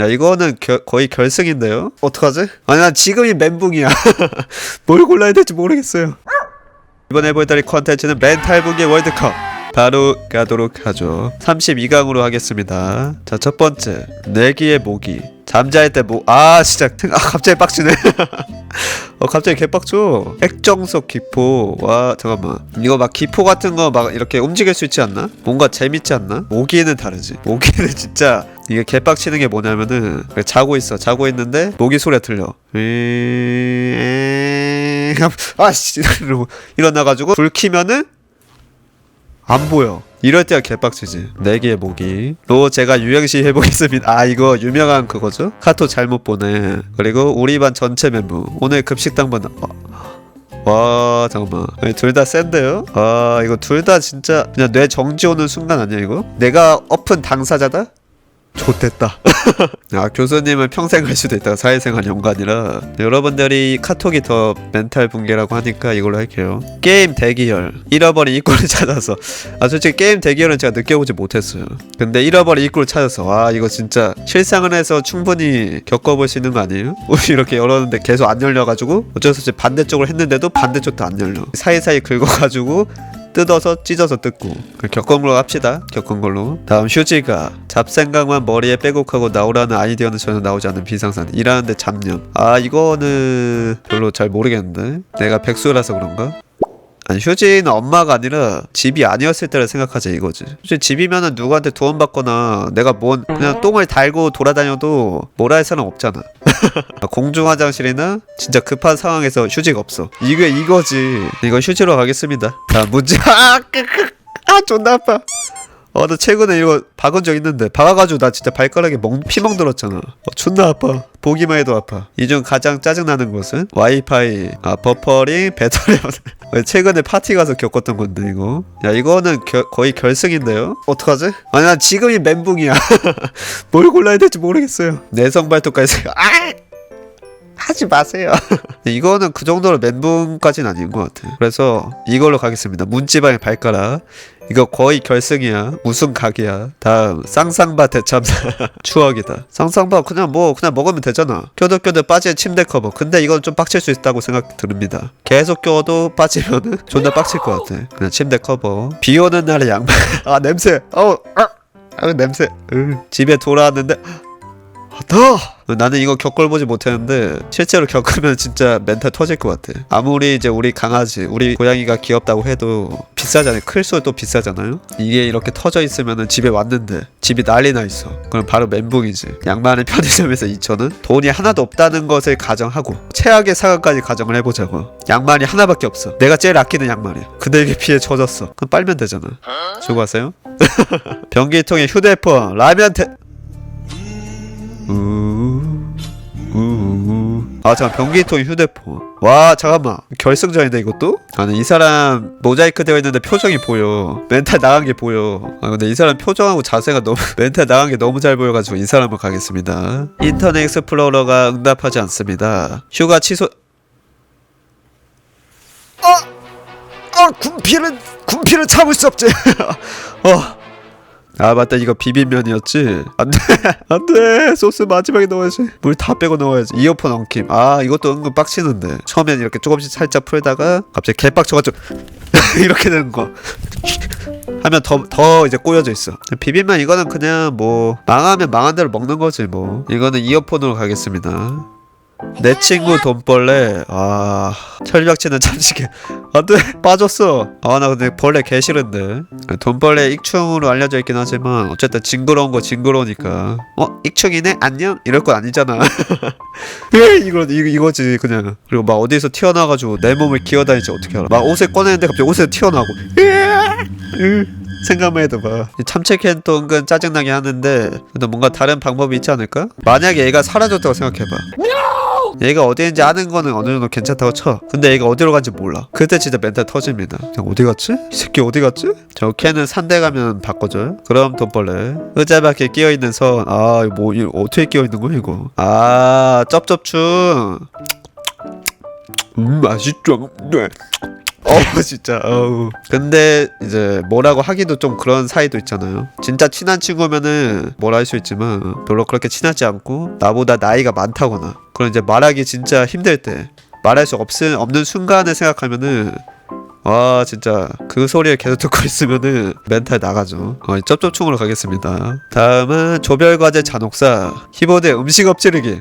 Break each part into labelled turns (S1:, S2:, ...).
S1: 야 이거는 겨- 거의 결승인데요? 어떡하지? 아니 난 지금이 멘붕이야. 뭘 골라야 될지 모르겠어요. 이번에 보여드릴 컨텐츠는 멘탈 붕괴 월드컵. 바로 가도록 하죠. 32강으로 하겠습니다. 자 첫 번째. 내기의 모기. 잠잘 때 모... 아 진짜. 아 갑자기 빡치네. 어 갑자기 개빡쳐. 핵정석 기포. 와 잠깐만. 이거 막 기포 같은 거 막 이렇게 움직일 수 있지 않나? 뭔가 재밌지 않나? 모기는 다르지. 모기는 진짜 이게 개빡치는 게 뭐냐면은 자고 있어 자고 있는데 모기 소리가 들려 음, 아씨 이러고 일어나가지고 불 켜면은 안 보여. 이럴 때가 개빡치지. 네 개의 모기. 또 제가 유행시 해보겠습니다. 아 이거 유명한 그거죠? 카톡 잘못 보내. 그리고 우리 반 전체 멤버 오늘 급식당 번. 어. 와 잠깐만 둘 다 센데요? 아 이거 둘 다 진짜 그냥 뇌 정지 오는 순간 아니야 이거? 내가 엎은 당사자다? 좋됐다. 아 교수님은 평생 할 수도 있다. 사회생활 연관이라 여러분들이 카톡이 더 멘탈 붕괴라고 하니까 이걸로 할게요. 게임 대기열 잃어버린 입구를 찾아서 아 솔직히 게임 대기열은 제가 느껴보지 못했어요. 근데 잃어버린 입구를 찾아서 와 이거 진짜 실상을 해서 충분히 겪어볼 수 있는 거 아니에요? 이렇게 열었는데 계속 안 열려가지고 어쩔 수 없이 반대쪽으로 했는데도 반대쪽도 안 열려. 사이사이 긁어가지고 뜯어서 찢어서 뜯고. 그 겪은 걸로 합시다. 겪은 걸로. 다음 휴지가 잡생각만 머리에 빼곡하고 나오라는 아이디어는 전혀 나오지 않는 비상산. 일하는데 잡념. 아 이거는 별로 잘 모르겠는데. 내가 백수라서 그런가? 아니 휴지는 엄마가 아니라 집이 아니었을 때를 생각하자 이거지. 솔직히 집이면은 누구한테 도움받거나 내가 뭔 그냥 똥을 달고 돌아다녀도 뭐라 할 사람 없잖아. 공중 화장실이나 진짜 급한 상황에서 휴지가 없어. 이게 이거지. 이건 휴지로 가겠습니다. 자 문제 아. 아 존나 아파 어, 나 최근에 이거 박은 적 있는데 박아가지고 나 진짜 발가락에 멍, 피멍 들었잖아. 어, 존나 아파. 보기만 해도 아파. 이 중 가장 짜증나는 것은 와이파이, 아, 버퍼링, 배터리 없- 최근에 파티 가서 겪었던 건데 이거. 야 이거는 겨- 거의 결승인데요. 어떡하지? 아니 난 지금이 멘붕이야. 뭘 골라야 될지 모르겠어요. 내성 발톱까지. 아! 하지 마세요. 이거는 그 정도로 멘붕까지는 아닌 것 같아. 그래서 이걸로 가겠습니다. 문지방의 발가락. 이거 거의 결승이야. 우승 각이야. 다음 쌍쌍바 대참사 추억이다. 쌍쌍바 그냥 뭐 그냥 먹으면 되잖아. 껴도 빠지는 침대 커버. 근데 이건 좀 빡칠 수 있다고 생각 듭니다. 계속 껴도 빠지면은 존나 빡칠 것 같아. 그냥 침대 커버. 비 오는 날에 양말. 아 냄새. 어우 아, 아 냄새. 으. 집에 돌아왔는데 더! 나는 이거 겪어보지 못했는데 실제로 겪으면 진짜 멘탈 터질 것 같아. 아무리 이제 우리 강아지 우리 고양이가 귀엽다고 해도 비싸잖아요. 클수록 또 비싸잖아요. 이게 이렇게 터져 있으면은 집에 왔는데 집이 난리 나 있어. 그럼 바로 멘붕이지. 양말은 편의점에서 2,000원 돈이 하나도 없다는 것을 가정하고 최악의 상황까지 가정을 해보자고. 양말이 하나밖에 없어. 내가 제일 아끼는 양말이야. 근데 이게 비에 젖었어. 그럼 빨면 되잖아. 수고하세요. 변기통에 휴대폰 라면 대... 우... 우... 아 잠깐 변기통 휴대폰. 와 잠깐만. 결승전인데 이것도? 아니 이 사람 모자이크 되어 있는데 표정이 보여. 멘탈 나간 게 보여. 아 근데 이 사람 표정하고 자세가 너무 멘탈 나간 게 너무 잘 보여가지고 이 사람을 가겠습니다. 인터넷 익스플로러가 응답하지 않습니다. 휴가 취소 어! 어 군필은 군필은 참을 수 없지. 어 아 맞다. 이거 비빔면이었지? 안돼. 안돼. 소스 마지막에 넣어야지. 물 다 빼고 넣어야지. 이어폰 엉킴. 아 이것도 은근 빡치는데. 처음엔 이렇게 조금씩 살짝 풀다가 갑자기 개빡쳐가지고 이렇게 되는 거. 하면 더 더 이제 꼬여져 있어. 비빔면 이거는 그냥 뭐 망하면 망한 대로 먹는 거지 뭐. 이거는 이어폰으로 가겠습니다 내 친구 돈벌레? 아 철벽치는 참치게. 안돼 빠졌어. 아 나 근데 벌레 개 싫은데. 돈벌레 익충으로 알려져 있긴 하지만 어쨌든 징그러운 거 징그러우니까. 어 익충이네? 안녕? 이럴 거 아니잖아. 에 이거 이거 이거 지 그냥. 그리고 막 어디서 튀어나와가지고 내 몸을 기어다니지 어떻게 알아? 막 옷을 꺼내는데 갑자기 옷에 튀어나오고. 으, 생각만 해도 봐. 참치캔 또 은근 짜증나게 하는데 그래도 뭔가 다른 방법이 있지 않을까? 만약에 얘가 사라졌다고 생각해봐 얘가 어디 있는지 아는 거는 어느 정도 괜찮다고 쳐. 근데 얘가 어디로 간지 몰라. 그때 진짜 멘탈 터집니다. 그냥 어디 갔지? 이 새끼 어디 갔지? 저 캔은 산대 가면 바꿔줘요. 그럼 돈벌레. 의자 밖에 끼어 있는 선. 아, 이거 뭐 이거 어떻게 끼어 있는 거야 이거? 아, 쩝쩝충. 음, 맛있죠. 네. 어 진짜. 어우. 근데 이제 뭐라고 하기도 좀 그런 사이도 있잖아요. 진짜 친한 친구면은 뭐라 할 수 있지만 별로 그렇게 친하지 않고 나보다 나이가 많다거나 그런 이제 말하기 진짜 힘들 때 말할 수 없은 없는 순간을 생각하면은 와 진짜 그 소리를 계속 듣고 있으면은 멘탈 나가죠. 어, 쩝쩝충으로 가겠습니다. 다음은 조별과제 잔혹사 키보드에 음식 엎지르기.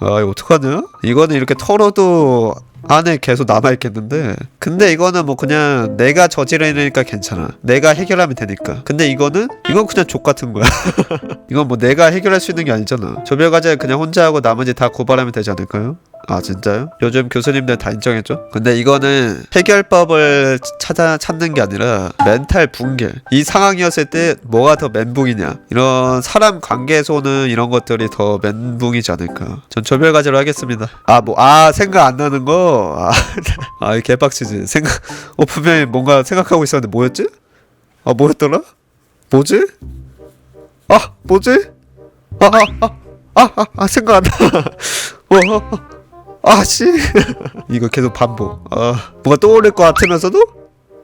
S1: 아 이거 어떡하냐? 이거는 이렇게 털어도 안에 계속 남아있겠는데? 근데 이거는 뭐 그냥 내가 저지르니까 괜찮아. 내가 해결하면 되니까. 근데 이거는 이건 그냥 족 같은 거야. 이건 뭐 내가 해결할 수 있는 게 아니잖아. 조별과제 그냥 혼자 하고 나머지 다 고발하면 되지 않을까요? 아 진짜요? 요즘 교수님들 다 인정했죠? 근데 이거는 해결법을 찾아 찾는 게 아니라 멘탈 붕괴 이 상황이었을 때 뭐가 더 멘붕이냐 이런 사람 관계에서는 이런 것들이 더 멘붕이지 않을까 전 조별과제로 하겠습니다 아 뭐 아 생각 안 나는 거 아 아, 이 개빡치지 생각 어 분명히 뭔가 생각하고 있었는데 뭐였지? 아 뭐였더라? 뭐지? 아 뭐지? 아아아아 아, 아, 아, 생각 안 나. 어, 어, 어. 아, 씨. 이거 계속 반복. 아, 뭐가 떠오를 것 같으면서도?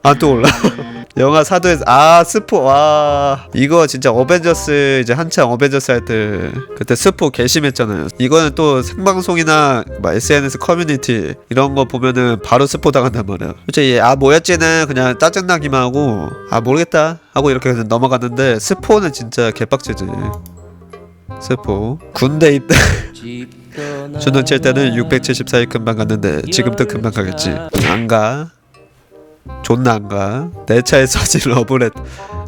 S1: 안 떠올라. 영화 사도에서 아 스포 와. 이거 진짜 어벤져스 이제 한창 어벤져스 할 때 그때 스포 개심했잖아요. 이거는 또 생방송이나 막 SNS 커뮤니티 이런 거 보면은 바로 스포 당한단 말이야. 솔직히 아 뭐였지는 그냥 짜증나기만 하고 아 모르겠다 하고 이렇게 그냥 넘어갔는데 스포는 진짜 개빡치지. 스포. 군대 입대 수능 칠 때는 674일 금방 갔는데 지금도 금방 가겠지. 안 가? 존나 안 가? 내 차에 서진 러브렛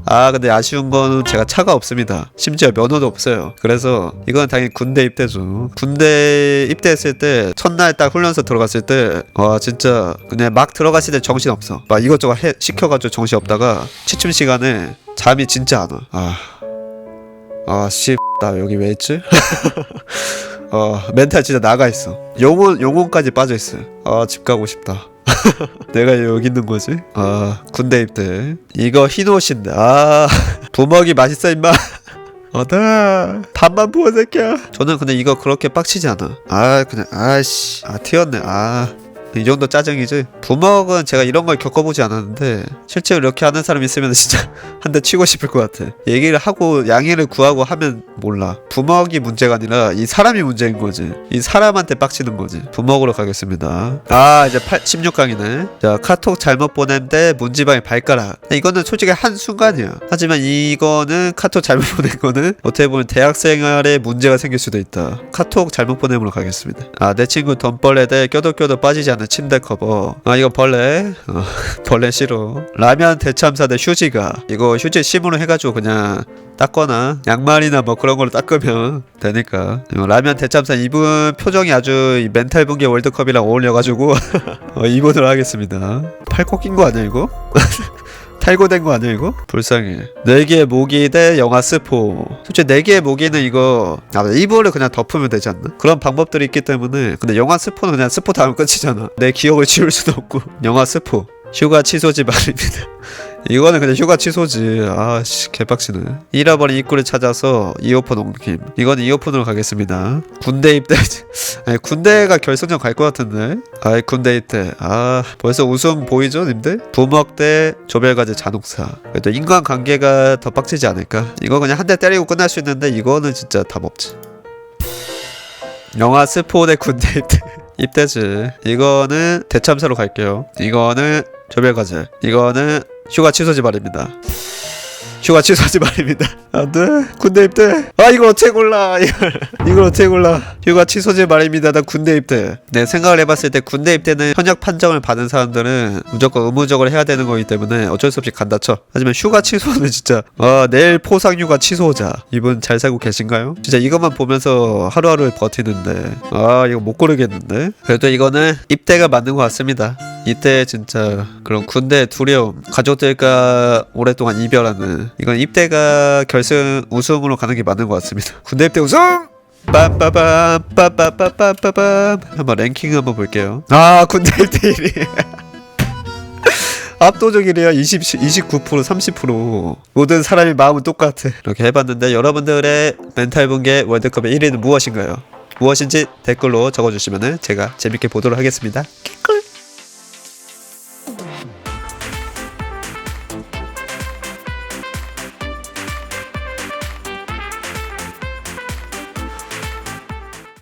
S1: 아 근데 아쉬운 거는 제가 차가 없습니다. 심지어 면허도 없어요. 그래서 이건 당연히 군대 입대죠. 군대 입대했을 때 첫날 딱 훈련소 들어갔을 때 와 진짜 그냥 막 들어갔을 때 정신 없어. 막 이것저것 해, 시켜가지고 정신 없다가 취침 시간에 잠이 진짜 안 와. 아. 아, 씨, 나 여기 왜 있지? 어, 멘탈 진짜 나가 있어. 영혼, 영혼까지 빠져 있어. 아, 집 가고 싶다. 내가 왜 여기 있는 거지? 아, 군대 입대. 이거 흰 옷인데. 아, 부먹이 맛있어, 임마. 어다 밥만 부어 새끼야 저는 근데 이거 그렇게 빡치지 않아 아 그냥 아씨 아 튀었네 아 이 정도 짜증이지. 부먹은 제가 이런 걸 겪어보지 않았는데 실제로 이렇게 하는 사람 있으면 진짜 한 대 치고 싶을 것 같아. 얘기를 하고 양해를 구하고 하면 몰라. 부먹이 문제가 아니라 이 사람이 문제인 거지. 이 사람한테 빡치는 거지. 부먹으로 가겠습니다. 아 이제 8, 16강이네. 자 카톡 잘못 보낸 데 문지방에 발가락. 이거는 솔직히 한 순간이야. 하지만 이거는 카톡 잘못 보낸 거는 어떻게 보면 대학생활에 문제가 생길 수도 있다. 카톡 잘못 보냄으로 가겠습니다. 아 내 친구 덤벌레 대 껴도 껴도 빠지지 않는 침대 커버. 아 이거 벌레? 어, 벌레 싫어. 라면 대참사 대 휴지가. 이거 휴지 심으로 해가지고 그냥 닦거나 양말이나 뭐 그런 걸로 닦으면 되니까. 라면 대참사 이분 표정이 아주 이 멘탈 붕괴 월드컵이랑 어울려가지고 어, 이분으로 하겠습니다. 팔코 낀거 아니야 이거? 탈고된 거 아니야 이거? 불쌍해. 네 개의 모기 대 영화 스포. 솔직히 네 개의 모기는 이거 아 이불을 그냥 덮으면 되지 않나? 그런 방법들이 있기 때문에. 근데 영화 스포는 그냥 스포 다음 끝이잖아. 내 기억을 지울 수도 없고. 영화 스포. 휴가 취소지 말입니다 이거는 그냥 휴가 취소지. 아씨 개빡치네. 잃어버린 입구를 찾아서 이어폰 옮김. 이거는 이어폰으로 가겠습니다. 군대 입대. 아니 군대가 결승전 갈 것 같은데? 아이 군대 입대. 아 벌써 웃음 보이죠 님들? 부먹 대 조별과제 잔혹사. 그래도 인간관계가 더 빡치지 않을까? 이거 그냥 한 대 때리고 끝날 수 있는데 이거는 진짜 답 없지. 영화 스포 대 군대 입대. 입대지. 이거는 대참사로 갈게요. 이거는 조별과제. 이거는 휴가 취소지 말입니다 휴가 취소지 말입니다. 안돼 군대 입대? 아 이걸 어떻게 골라. 이걸 어떻게 골라. 휴가 취소지 말입니다. 나 군대 입대. 내 생각을 해봤을 때 군대 입대는 현역 판정을 받은 사람들은 무조건 의무적으로 해야 되는 거기 때문에 어쩔 수 없이 간다 쳐. 하지만 휴가 취소는 진짜 아 내일 포상 휴가 취소자. 이분 잘 살고 계신가요? 진짜 이것만 보면서 하루하루를 버티는데 아 이거 못 고르겠는데? 그래도 이거는 입대가 맞는 것 같습니다. 이때 진짜 그런 군대 두려움 가족들과 오랫동안 이별하는 이건 입대가 결승 우승으로 가는 게 맞는 것 같습니다. 군대 입대 우승! 빰빠밤 빠빠빠빠빠밤 한번 랭킹 한번 볼게요. 아 군대 입대 1위. 압도적이래요 20, 29% 30% 모든 사람의 마음은 똑같아. 이렇게 해봤는데 여러분들의 멘탈 붕괴 월드컵의 1위는 무엇인가요? 무엇인지 댓글로 적어주시면 제가 재밌게 보도록 하겠습니다.